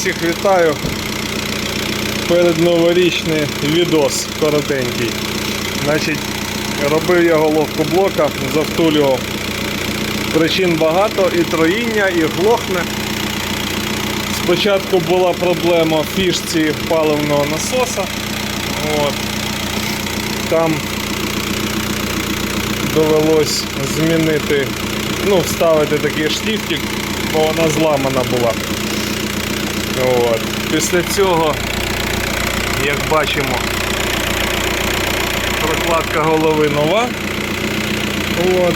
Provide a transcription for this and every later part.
всіх вітаю. Перед новорічний відос коротенький. Значить, робив я головку блока, завтулював. Причин багато, і троїння, і глохне. Спочатку була проблема в фішці паливного насоса. От. Там довелось змінити, ну, вставити такий штифтик, бо вона зламана була. От. Після цього, як бачимо, прокладка голови нова. От.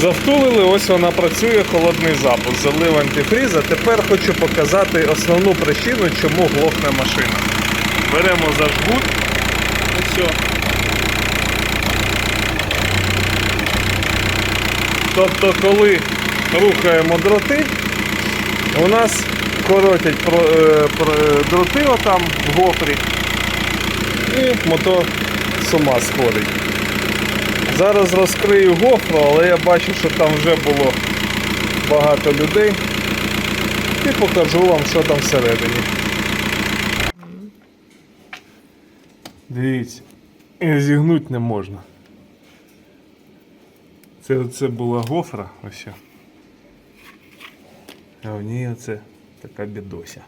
Завтулили, ось вона працює, холодний запуск. Залив антифріз, а тепер хочу показати основну причину, чому глохне машина. Беремо за жгут. Ось. Тобто, коли рухаємо дроти, у нас коротять про, е, про, дроти отам в гофрі і мотор з ума сходить. Зараз розкрию гофру, але я бачу, що там вже було багато людей. І покажу вам, що там всередині. Дивіться, зігнути не можна. Це, це була гофра, ось. А в ній оце така бідося.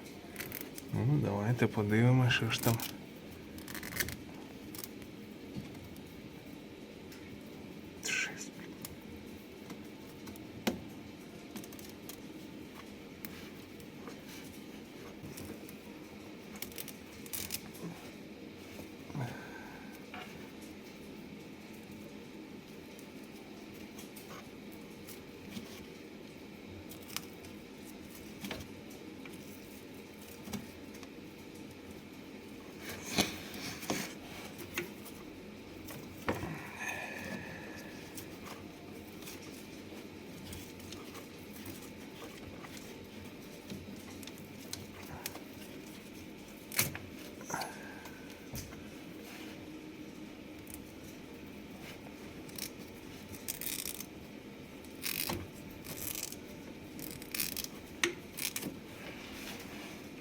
Ну, давайте подивимося, що ж там.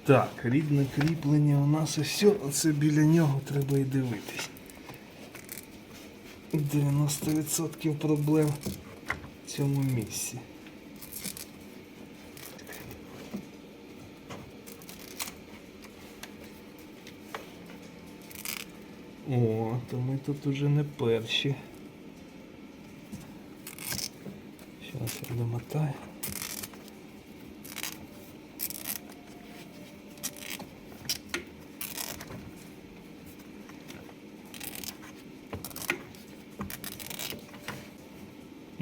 Так, рідне кріплення у нас ось, оце біля нього треба і дивитись. 90% проблем в цьому місці. О, то ми тут уже не перші. Зараз я домотаю.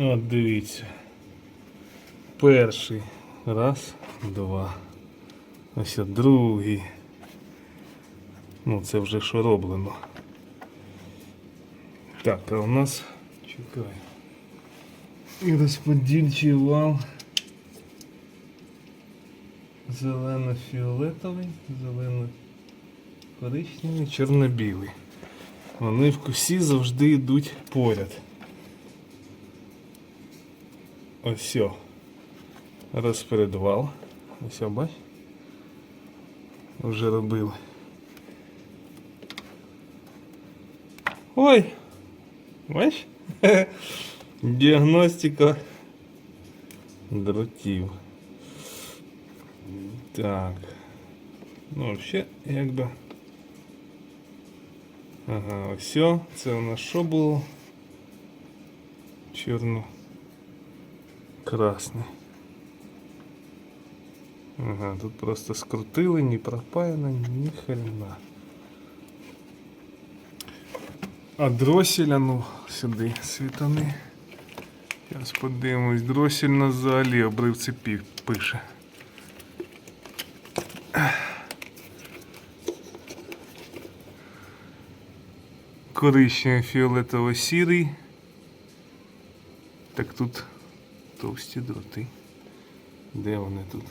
От дивіться. Перший. Раз, два. Ось другий. Ну, це вже що роблено. Так, а у нас чекай. І розподільчий вал. Зелено-фіолетовий, зелено-коричневий, чорно-білий. Вони всі завжди йдуть поряд. Ось. о. Розпередвал. Ось, о, бач. Вже робили. Ой! Бач? Діагностика дротів. Так. Ну, взагалі, якби. Ага, ось. о. Це у нас що було? Чорно. Красний. Ага, тут просто скрутили, не пропаяно, ні хрена. А дросселя, ну, сюди світани. Зараз подивимось, дроссель на взагалі обривці пі- пише. Коричневий фіолетово-сірий. Так тут товсті дроти. Де вони тут?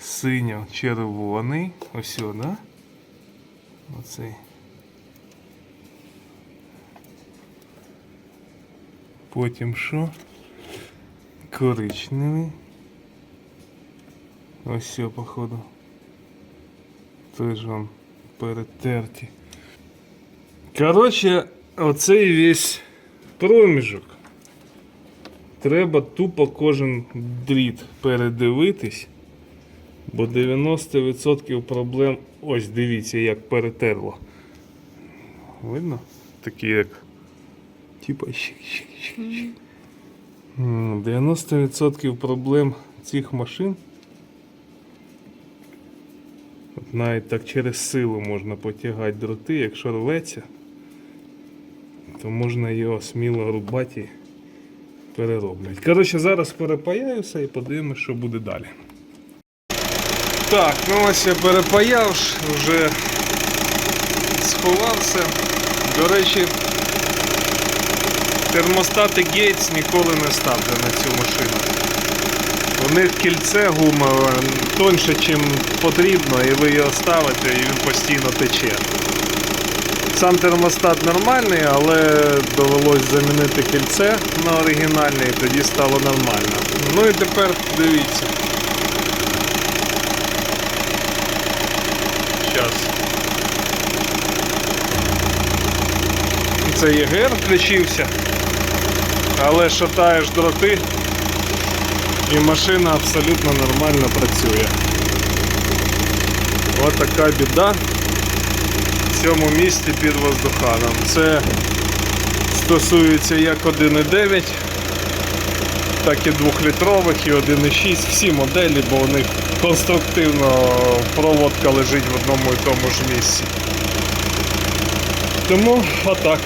Синьо-червоний. Ось, о, да? Оцей. Потім що? Коричневий. Ось все, походу. Теж вам перетерті. Коротше, оцей весь проміжок. Треба тупо кожен дріт передивитись, бо 90% проблем. Ось дивіться, як перетерло. Видно? Такі як. Типа 90% проблем цих машин. Навіть так через силу можна потягати дроти, якщо рветься, то можна його сміло рубати перероблять. Коротше, зараз перепаяюся і подивимося, що буде далі. Так, ну ось я перепаяв, вже сховався. До речі, термостати Gates ніколи не ставте на цю машину. У них кільце гумове тоньше, ніж потрібно, і ви його ставите, і він постійно тече. Сам термостат нормальний, але довелось замінити кільце на оригінальне і тоді стало нормально. Ну і тепер дивіться. Зараз. Це ЄГР включився, але шатаєш дроти і машина абсолютно нормально працює. Ось така біда цьому місті під воздуханом. Це стосується як 1,9, так і 2-літрових, і 1,6, всі моделі, бо у них конструктивно проводка лежить в одному і тому ж місці. Тому отак.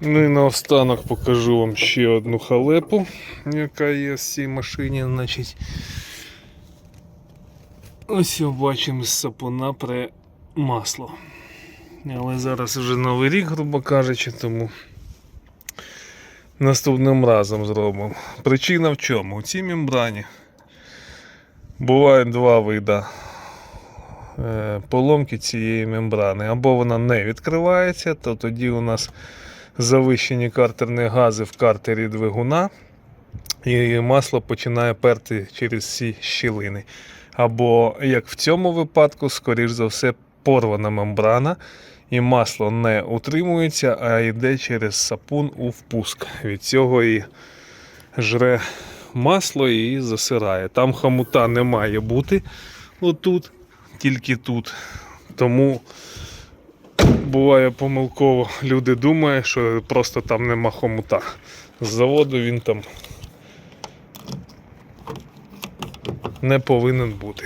Ну і наостанок покажу вам ще одну халепу, яка є в цій машині. Значить, ось бачимо з сапуна при масло. Але зараз вже новий рік, грубо кажучи, тому наступним разом зробимо. Причина в чому? У цій мембрані бувають два види е, поломки цієї мембрани. Або вона не відкривається, то тоді у нас завищені картерні гази в картері двигуна, і масло починає перти через ці щілини. Або, як в цьому випадку, скоріш за все, порвана мембрана, і масло не утримується, а йде через сапун у впуск. Від цього і жре масло і засирає. Там хомута не має бути отут, тільки тут. Тому буває помилково. Люди думають, що просто там нема хомута. З заводу він там не повинен бути.